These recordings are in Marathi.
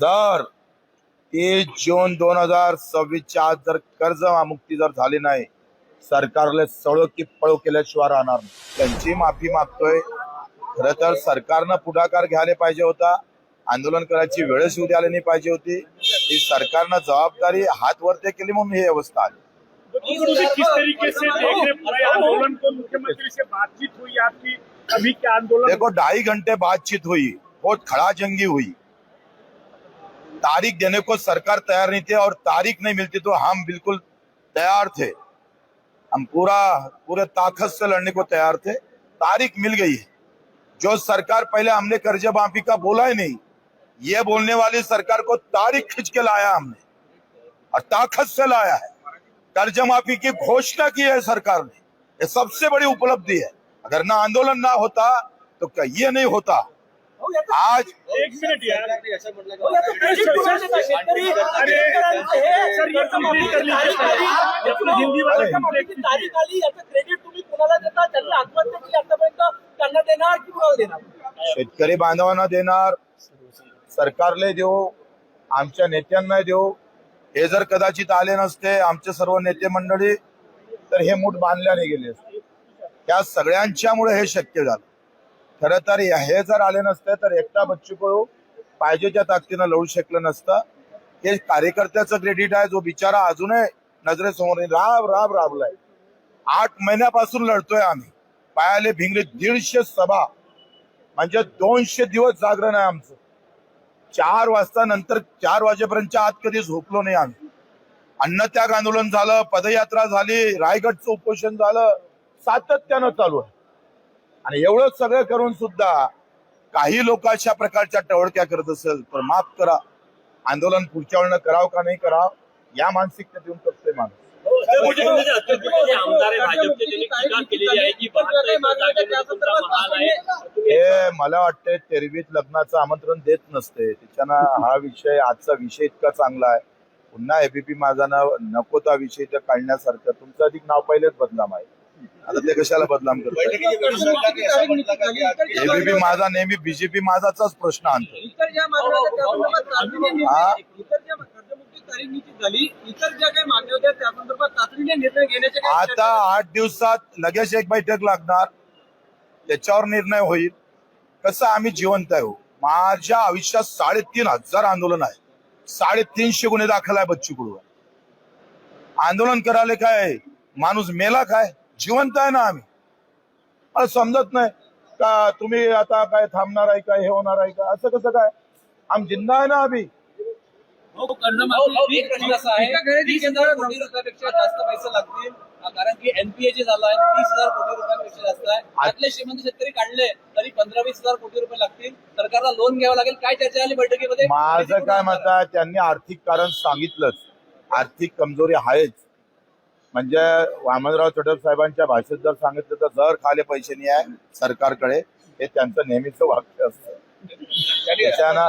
जर तीस जून दोन हजार सव्वीसच्या आत जर कर्जमुक्ती जर झाली नाही सरकारला सळो की पळो केल्याशिवाय राहणार नाही. त्यांची माफी मागतोय. खर तर सरकारनं पुढाकार घ्यायला पाहिजे होता. आंदोलन करायची वेळच येऊ द्यायला नाही पाहिजे होती. ही सरकारनं जबाबदारी हात वरते केली म्हणून ही अवस्था आली. मुख्यमंत्री किस तरीके से देख रहे? पूरे आंदोलन को मुख्यमंत्री से बातचीत हुई आपकी अभी क्या आंदोलन? देखो ढाई घंटे बातचीत हुई बहुत खड़ा जंगी हुई। तारीख देने को सरकार तैयार नहीं थी और तारीख नहीं मिलती तो हम बिल्कुल तैयार थे। हम पूरा, पूरे ताकत से लड़ने को तैयार थे। तारीख मिल गई है। जो सरकार पहले हमने कर्ज माफ़ी का बोला ही नहीं, ये बोलने वाली सरकार को तारीख खींच के लाया हमने और ताकत से लाया है। कर्ज माफ़ी की घोषणा की है सरकार ने। ये सबसे बड़ी उपलब्धि है। अगर ना आंदोलन ना होता तो ये नहीं होता। आज एक मिनिट यार. हो, हे- शेतकरी बांधवांना देणार सरकारले देऊ आमच्या नेत्यांना देऊ. हे जर कदाचित आले नसते आमचे सर्व नेते मंडळी तर हे मूठ बांधल्याने गेले असते. त्या सगळ्यांच्यामुळे हे शक्य झालं. खरं तर हे जर आले नसते तर एकटा बच्चू कडू पाहिजेच्या ताकदीनं लढू शकलं नसतं. हे कार्यकर्त्याचं क्रेडिट आहे जो बिचारा अजूनही नजरेसमोर राब राब राबलाय आठ महिन्यापासून लढतोय आम्ही. पायाले भिंगले दीडशे सभा. म्हणजे दोनशे दिवस जागरण आहे आमचं. चार वाजता नंतर चार वाजेपर्यंतच्या आत कधी झोपलो नाही आम्ही. अन्नत्याग आंदोलन झालं पदयात्रा झाली रायगडचं उपोषण झालं सातत्यानं चालू आहे. आणि एवढं सगळं करून सुद्धा काही लोक अशा प्रकारच्या टवळक्या करत असेल तर माफ करा. आंदोलन पुढच्या वेळेला करावं का नाही करावं या मानसिकतेत येऊन करतोय माणूस. हे मला वाटते तेरवीत लग्नाचं आमंत्रण देत नसते. त्याच्यानं हा विषय आजचा विषय इतका चांगला आहे. पुन्हा एबीपी माझा नाव नको त्या विषय ते काढण्यासारखं. तुमचं अधिक नाव पहिलेच बदनाम आहे. आता ते कशाला बदनाम करतो एबीपी माझा नेहमी बीजेपी माझाचाच प्रश्न आणतो. हा? आता आठ दिवसात लगेच एक बैठक लागणार. त्याच्यावर निर्णय होईल. कसं आम्ही जिवंत आहे हो. माझ्या आयुष्यात साडेतीन हजार आंदोलन आहे. साडेतीनशे गुन्हे दाखल आहे बच्चू कडू आंदोलन करायला काय? माणूस मेला काय? जिवंत आहे ना आम्ही. मला समजत नाही का तुम्ही आता काय थांबणार आहे का हे होणार आहे का असं कसं काय? आम जिंदा आहे ना आम्ही. हजार कोटी रुपयापेक्षा जास्त पैसे लागतील. कारण की एनपीए जे झालं आहे तीस हजार कोटी रुपयापेक्षा जास्त आहे. त्यातले श्रीमंत शेतकरी काढले तरी पंधरा वीस हजार कोटी रुपये लागतील. सरकारला लोन घ्यावं लागेल. काय चर्चा झाली बैठकीमध्ये? माझं काय मत आहे त्यांनी आर्थिक कारण सांगितलंच. आर्थिक कमजोरी आहेच. म्हणजे वामनराव चटप साहेबांच्या भाषेत जर सांगितलं तर जर खाले पैसे नाही आहे सरकारकडे हे त्यांचं नेहमीच वाक्य असतं. त्याच्यानं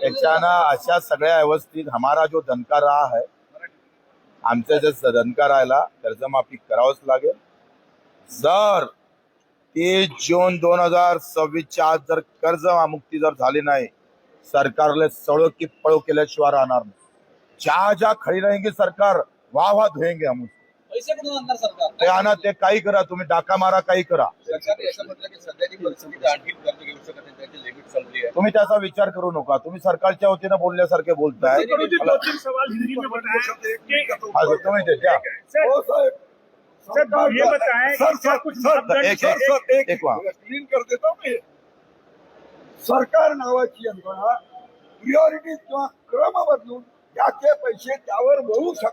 त्याच्यानं अशा सगळ्या व्यवस्थित हमारा जो दणका रहा है आमच्या जे दणका राहिला कर्जमाफी करावंच लागेल. जर तीस जून दोन हजार सव्वीसच्या आज जर कर्जमुक्ती जर झाली नाही सरकारला सळो की पळो केल्याशिवाय राहणार नाही. ज्या ज्या खडी रहेंगे सरकार वाह वाह धुएंगे हम पैसे कुठून आणणार ते सरकार आणा ते काही करा तुम्ही डाका मारा काही करा. सरकारने असं म्हटलं की सध्याची परिस्थिती आणखी कर्ज घेऊ शकत नाही त्याची लिमिट संपली आहे. तुम्ही त्याचा विचार करू नका. तुम्ही सरकारच्या वतीनं बोलण्यासारखे बोलताय. हा, तुम्ही ते द्या. सर सर ये बताएं कि क्या कुछ मापदंड एक एक एक एक वहाँ. क्लीन कर देतो मी. सरकार नावाची यंत्रणा प्रिऑरिटी किंवा क्रम बदलून ज्याचे पैसे त्यावर शकतात.